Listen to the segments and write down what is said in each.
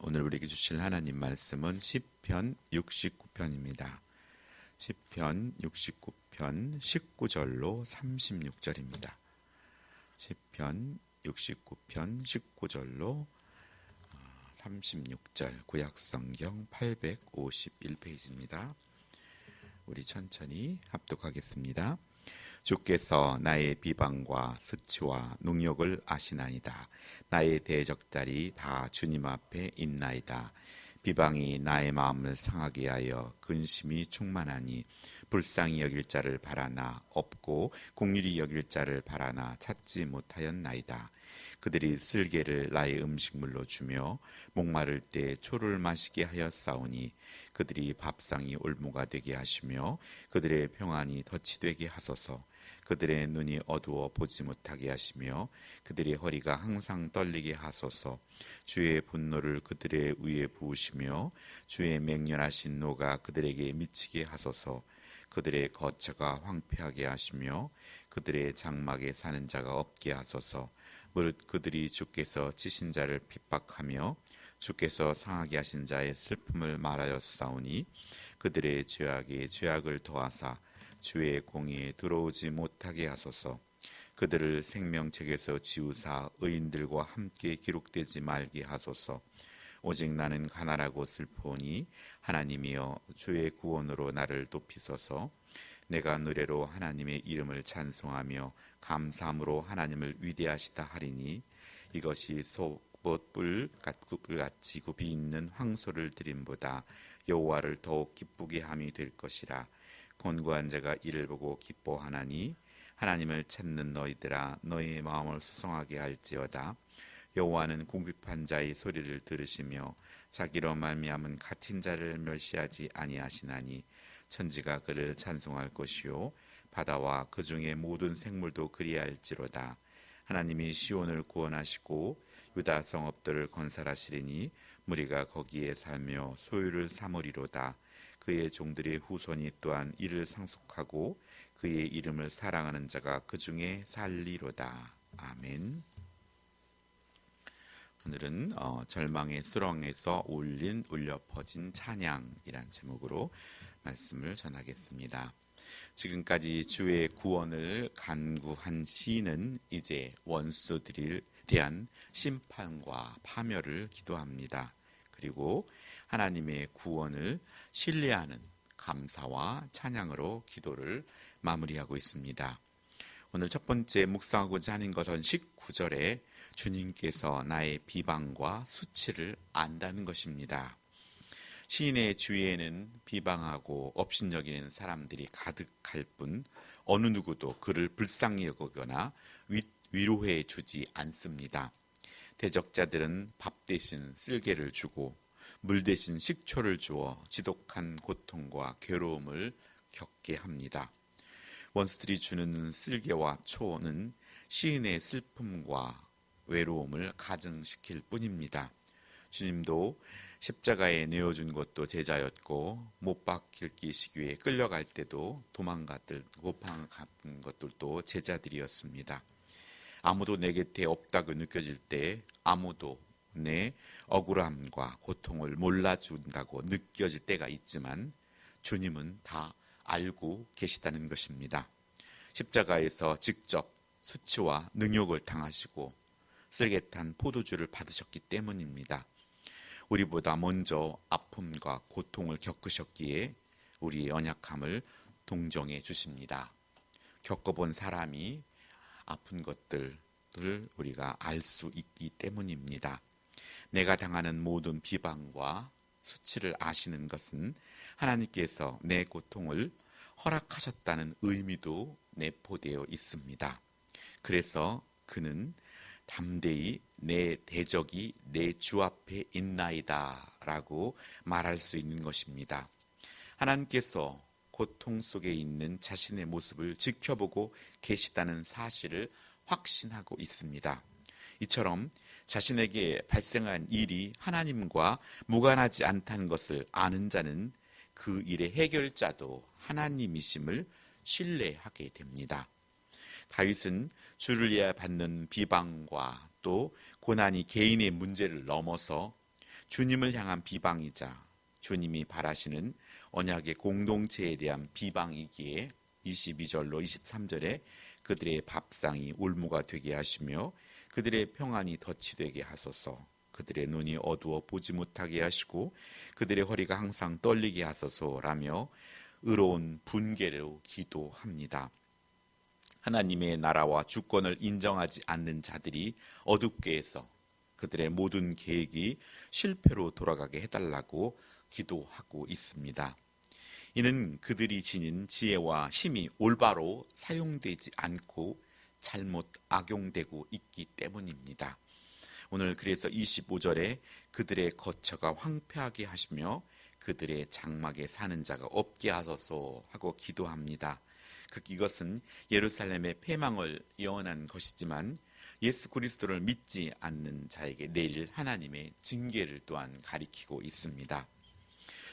오늘 우리에게 주실 하나님 말씀은 시편 69편입니다. 시편 69편 19절로 36절입니다. 시편 69편 19절로 36절 구약성경 851페이지입니다. 우리 천천히 합독하겠습니다. 주께서 나의 비방과 수치와 능력을 아시나이다. 나의 대적들이 다 주님 앞에 있나이다. 비방이 나의 마음을 상하게 하여 근심이 충만하니 불쌍히 여길 자를 바라나 없고 공률이 여길 자를 바라나 찾지 못하였나이다. 그들이 쓸개를 나의 음식물로 주며 목마를 때 초를 마시게 하였사오니 그들이 밥상이 올무가 되게 하시며 그들의 평안이 덫이 되게 하소서. 그들의 눈이 어두워 보지 못하게 하시며 그들의 허리가 항상 떨리게 하소서. 주의 분노를 그들의 위에 부으시며 주의 맹렬하신 노가 그들에게 미치게 하소서. 그들의 거처가 황폐하게 하시며 그들의 장막에 사는 자가 없게 하소서 무릇 그들이 주께서 치신 자를 핍박하며 주께서 상하게 하신 자의 슬픔을 말하였사오니 그들의 죄악에 죄악을 더하사 주의 공의에 들어오지 못하게 하소서. 그들을 생명책에서 지우사 의인들과 함께 기록되지 말게 하소서. 오직 나는 가난하고 슬퍼오니 하나님이여 주의 구원으로 나를 높이소서. 내가 노래로 하나님의 이름을 찬송하며 감사함으로 하나님을 위대하시다 하리니 이것이 소봇불 같이 굽이 있는 황소를 드림보다 여호와를 더욱 기쁘게 함이 될 것이라. 권고한 자가 이를 보고 기뻐하나니 하나님을 찾는 너희들아 너희의 마음을 수성하게 할지어다 여호와는 궁핍한 자의 소리를 들으시며 자기로 말미암은 같은 자를 멸시하지 아니하시나니 천지가 그를 찬송할 것이요 바다와 그 중에 모든 생물도 그리할지로다 하나님이 시온을 구원하시고 유다 성읍들을 건설하시리니 무리가 거기에 살며 소유를 삼으리로다 그의 종들의 후손이 또한 이를 상속하고 그의 이름을 사랑하는 자가 그 중에 살리로다. 아멘. 오늘은 어, 절망의 수렁에서 울린 울려 퍼진 찬양이란 제목으로 말씀을 전하겠습니다. 지금까지 주의 구원을 간구한 시인은 이제 원수들에 대한 심판과 파멸을 기도합니다. 그리고 하나님의 구원을 신뢰하는 감사와 찬양으로 기도를 마무리하고 있습니다. 오늘 첫 번째 묵상하고자 하는 것은 19절에 주님께서 나의 비방과 수치를 안다는 것입니다. 시인의 주위에는 비방하고 업신여기는 사람들이 가득할 뿐 어느 누구도 그를 불쌍히 여기거나 위로해 주지 않습니다. 대적자들은 밥 대신 쓸개를 주고 물 대신 식초를 주어 지독한 고통과 괴로움을 겪게 합니다. 원스들이 주는 쓸개와 초는 시인의 슬픔과 외로움을 가증시킬 뿐입니다. 주님도 십자가에 내어준 것도 제자였고 못 박힐 기 시기에 끌려갈 때도 도망갔들 고팡간 것들도 제자들이었습니다. 아무도 내 곁에 없다고 느껴질 때 아무도 내 억울함과 고통을 몰라준다고 느껴질 때가 있지만 주님은 다 알고 계시다는 것입니다. 십자가에서 직접 수치와 능욕을 당하시고 쓸개탄 포도주를 받으셨기 때문입니다. 우리보다 먼저 아픔과 고통을 겪으셨기에 우리의 연약함을 동정해 주십니다. 겪어본 사람이 아픈 것들을 우리가 알 수 있기 때문입니다. 내가 당하는 모든 비방과 수치를 아시는 것은 하나님께서 내 고통을 허락하셨다는 의미도 내포되어 있습니다. 그래서 그는 담대히 내 대적이 내 주 앞에 있나이다 라고 말할 수 있는 것입니다. 하나님께서 고통 속에 있는 자신의 모습을 지켜보고 계시다는 사실을 확신하고 있습니다. 이처럼 자신에게 발생한 일이 하나님과 무관하지 않다는 것을 아는 자는 그 일의 해결자도 하나님이심을 신뢰하게 됩니다. 다윗은 주를 위해 받는 비방과 또 고난이 개인의 문제를 넘어서 주님을 향한 비방이자 주님이 바라시는 언약의 공동체에 대한 비방이기에 22절로 23절에 그들의 밥상이 울무가 되게 하시며 그들의 평안이 덫이 되게 하소서 그들의 눈이 어두워 보지 못하게 하시고 그들의 허리가 항상 떨리게 하소서라며 의로운 분개로 기도합니다. 하나님의 나라와 주권을 인정하지 않는 자들이 어둡게 해서 그들의 모든 계획이 실패로 돌아가게 해달라고 기도하고 있습니다. 이는 그들이 지닌 지혜와 힘이 올바로 사용되지 않고 잘못 악용되고 있기 때문입니다. 오늘 그래서 25절에 그들의 거처가 황폐하게 하시며 그들의 장막에 사는 자가 없게 하소서 하고 기도합니다. 그 이것은 예루살렘의 폐망을 예언한 것이지만 예수 그리스도를 믿지 않는 자에게 내릴 하나님의 징계를 또한 가리키고 있습니다.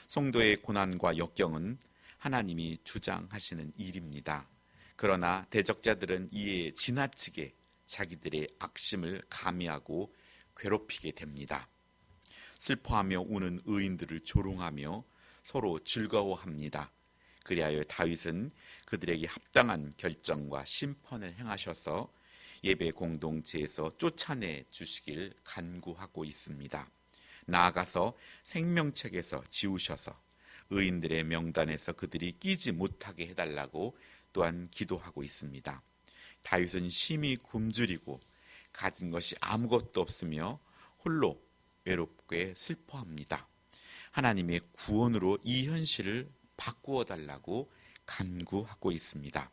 성도의 고난과 역경은 하나님이 주장하시는 일입니다. 그러나 대적자들은 이에 지나치게 자기들의 악심을 가미하고 괴롭히게 됩니다. 슬퍼하며 우는 의인들을 조롱하며 서로 즐거워합니다. 그리하여 다윗은 그들에게 합당한 결정과 심판을 행하셔서 예배 공동체에서 쫓아내 주시길 간구하고 있습니다. 나아가서 생명책에서 지우셔서 의인들의 명단에서 그들이 끼지 못하게 해달라고 또한 기도하고 있습니다. 다윗은 심히 굶주리고 가진 것이 아무것도 없으며 홀로 외롭게 슬퍼합니다. 하나님의 구원으로 이 현실을 바꾸어 달라고 간구하고 있습니다.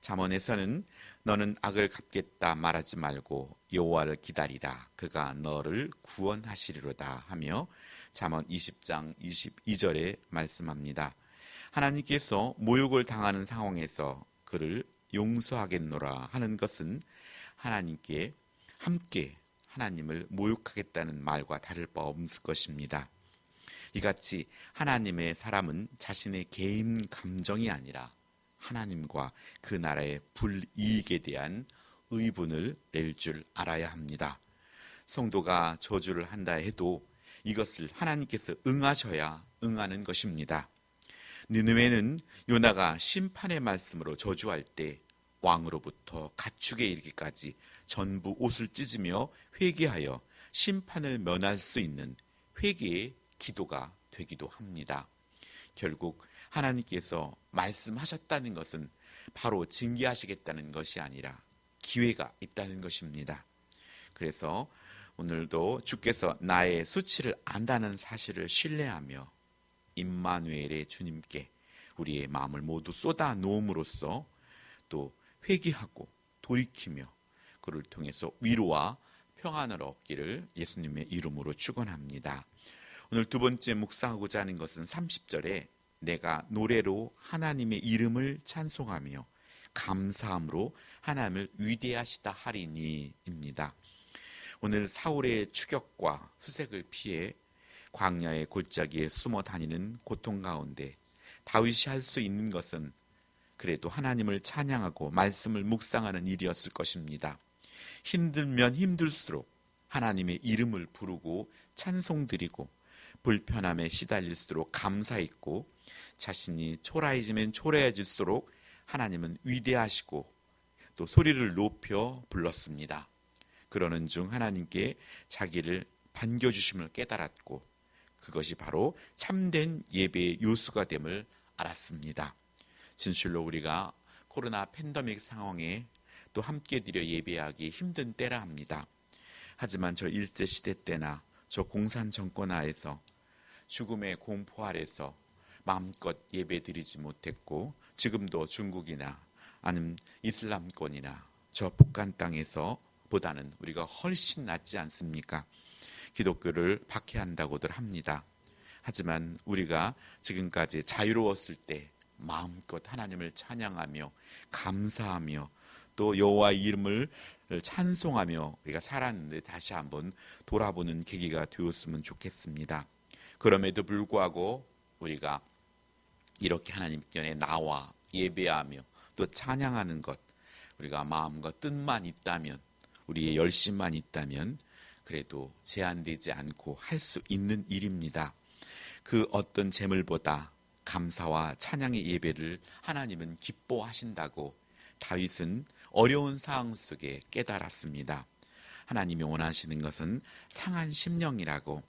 잠언에서는 너는 악을 갚겠다 말하지 말고 여호와를 기다리라 그가 너를 구원하시리로다 하며 잠언 20장 22절에 말씀합니다. 하나님께서 모욕을 당하는 상황에서 그를 용서하겠노라 하는 것은 하나님께 함께 하나님을 모욕하겠다는 말과 다를 바 없을 것입니다. 이같이 하나님의 사람은 자신의 개인 감정이 아니라 하나님과 그 나라의 불이익에 대한 의분을 낼 줄 알아야 합니다. 성도가 저주를 한다 해도 이것을 하나님께서 응하셔야 응하는 것입니다. 느느웨는 요나가 심판의 말씀으로 저주할 때 왕으로부터 가축에 이르기까지 전부 옷을 찢으며 회개하여 심판을 면할 수 있는 회개의 기도가 되기도 합니다. 결국 하나님께서 말씀하셨다는 것은 바로 징계하시겠다는 것이 아니라 기회가 있다는 것입니다. 그래서 오늘도 주께서 나의 수치를 안다는 사실을 신뢰하며 임마누엘의 주님께 우리의 마음을 모두 쏟아 놓음으로써 또 회개하고 돌이키며 그를 통해서 위로와 평안을 얻기를 예수님의 이름으로 축원합니다. 오늘 두 번째 묵상하고자 하는 것은 30절에 내가 노래로 하나님의 이름을 찬송하며 감사함으로 하나님을 위대하시다 하리니입니다. 오늘 사울의 추격과 수색을 피해 광야의 골짜기에 숨어 다니는 고통 가운데 다윗이 할 수 있는 것은 그래도 하나님을 찬양하고 말씀을 묵상하는 일이었을 것입니다. 힘들면 힘들수록 하나님의 이름을 부르고 찬송드리고 불편함에 시달릴수록 감사했고 자신이 초라해지면 초라해질수록 하나님은 위대하시고 또 소리를 높여 불렀습니다. 그러는 중 하나님께 자기를 반겨주심을 깨달았고 그것이 바로 참된 예배의 요소가 됨을 알았습니다. 진실로 우리가 코로나 팬데믹 상황에 또 함께 드려 예배하기 힘든 때라 합니다. 하지만 저 일제 시대 때나 저 공산 정권 하에서 죽음의 공포 아래서 마음껏 예배 드리지 못했고 지금도 중국이나 아니면 이슬람권이나 저 북한 땅에서 보다는 우리가 훨씬 낫지 않습니까? 기독교를 박해한다고들 합니다. 하지만 우리가 지금까지 자유로웠을 때 마음껏 하나님을 찬양하며 감사하며 또 여호와 이름을 찬송하며 우리가 살았는데 다시 한번 돌아보는 계기가 되었으면 좋겠습니다. 그럼에도 불구하고 우리가 이렇게 하나님께 나와 예배하며 또 찬양하는 것 우리가 마음과 뜻만 있다면 우리의 열심만 있다면 그래도 제한되지 않고 할 수 있는 일입니다. 그 어떤 재물보다 감사와 찬양의 예배를 하나님은 기뻐하신다고 다윗은 어려운 상황 속에 깨달았습니다. 하나님이 원하시는 것은 상한 심령이라고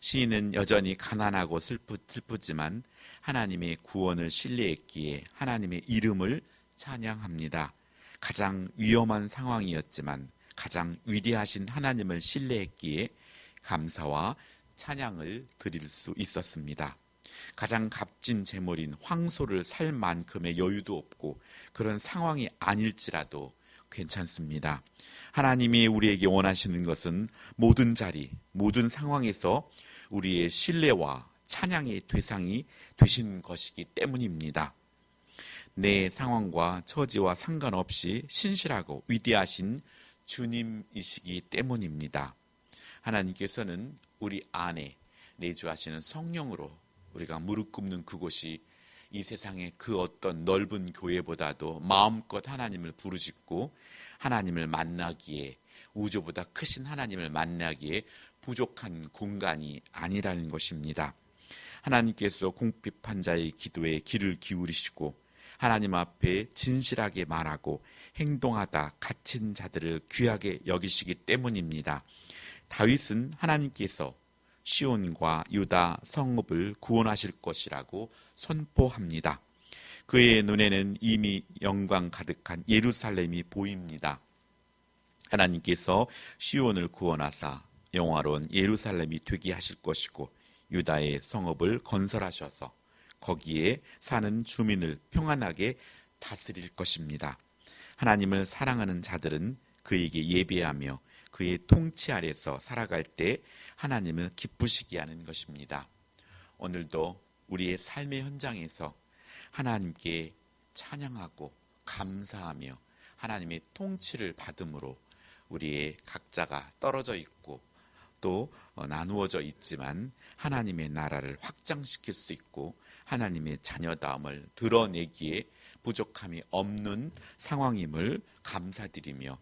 시인은 여전히 가난하고 슬프, 슬프지만 하나님의 구원을 신뢰했기에 하나님의 이름을 찬양합니다. 가장 위험한 상황이었지만 가장 위대하신 하나님을 신뢰했기에 감사와 찬양을 드릴 수 있었습니다. 가장 값진 재물인 황소를 살 만큼의 여유도 없고 그런 상황이 아닐지라도 괜찮습니다. 하나님이 우리에게 원하시는 것은 모든 자리, 모든 상황에서 우리의 신뢰와 찬양의 대상이 되신 것이기 때문입니다. 내 상황과 처지와 상관없이 신실하고 위대하신 주님이시기 때문입니다. 하나님께서는 우리 안에 내주하시는 성령으로 우리가 무릎 꿇는 그곳이 이 세상의 그 어떤 넓은 교회보다도 마음껏 하나님을 부르짖고 하나님을 만나기에 우주보다 크신 하나님을 만나기에 부족한 공간이 아니라는 것입니다. 하나님께서 궁핍한 자의 기도에 귀를 기울이시고 하나님 앞에 진실하게 말하고 행동하다 갇힌 자들을 귀하게 여기시기 때문입니다. 다윗은 하나님께서 시온과 유다 성읍을 구원하실 것이라고 선포합니다. 그의 눈에는 이미 영광 가득한 예루살렘이 보입니다. 하나님께서 시온을 구원하사 영화로운 예루살렘이 되게 하실 것이고 유다의 성읍을 건설하셔서 거기에 사는 주민을 평안하게 다스릴 것입니다. 하나님을 사랑하는 자들은 그에게 예배하며 그의 통치 아래서 살아갈 때 하나님을 기쁘시게 하는 것입니다. 오늘도 우리의 삶의 현장에서 하나님께 찬양하고 감사하며 하나님의 통치를 받음으로 우리의 각자가 떨어져 있고 또 어, 나누어져 있지만 하나님의 나라를 확장시킬 수 있고 하나님의 자녀다움을 드러내기에 부족함이 없는 상황임을 감사드리며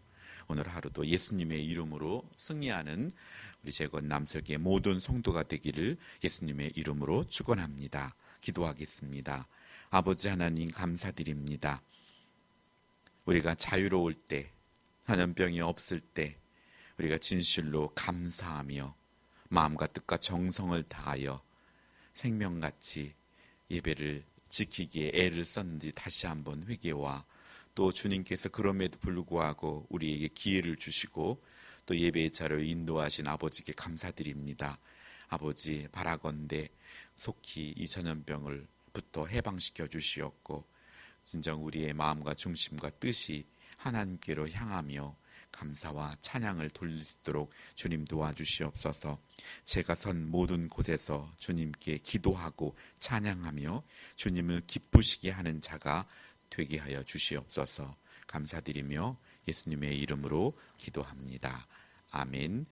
오늘 하루도 예수님의 이름으로 승리하는 우리 재건 남석의 모든 성도가 되기를 예수님의 이름으로 축원합니다. 기도하겠습니다. 아버지 하나님 감사드립니다. 우리가 자유로울 때, 전염병이 없을 때 우리가 진실로 감사하며 마음과 뜻과 정성을 다하여 생명같이 예배를 지키기에 애를 썼는지 다시 한번 회개와 또 주님께서 그럼에도 불구하고 우리에게 기회를 주시고 또 예배의 자로 인도하신 아버지께 감사드립니다. 아버지 바라건대 속히 이 전염병을부터 해방시켜 주시었고 진정 우리의 마음과 중심과 뜻이 하나님께로 향하며 감사와 찬양을 돌릴 수 있도록 주님 도와주시옵소서. 제가 선 모든 곳에서 주님께 기도하고 찬양하며 주님을 기쁘시게 하는 자가 되게 하여 주시옵소서. 감사드리며 예수님의 이름으로 기도합니다. 아멘.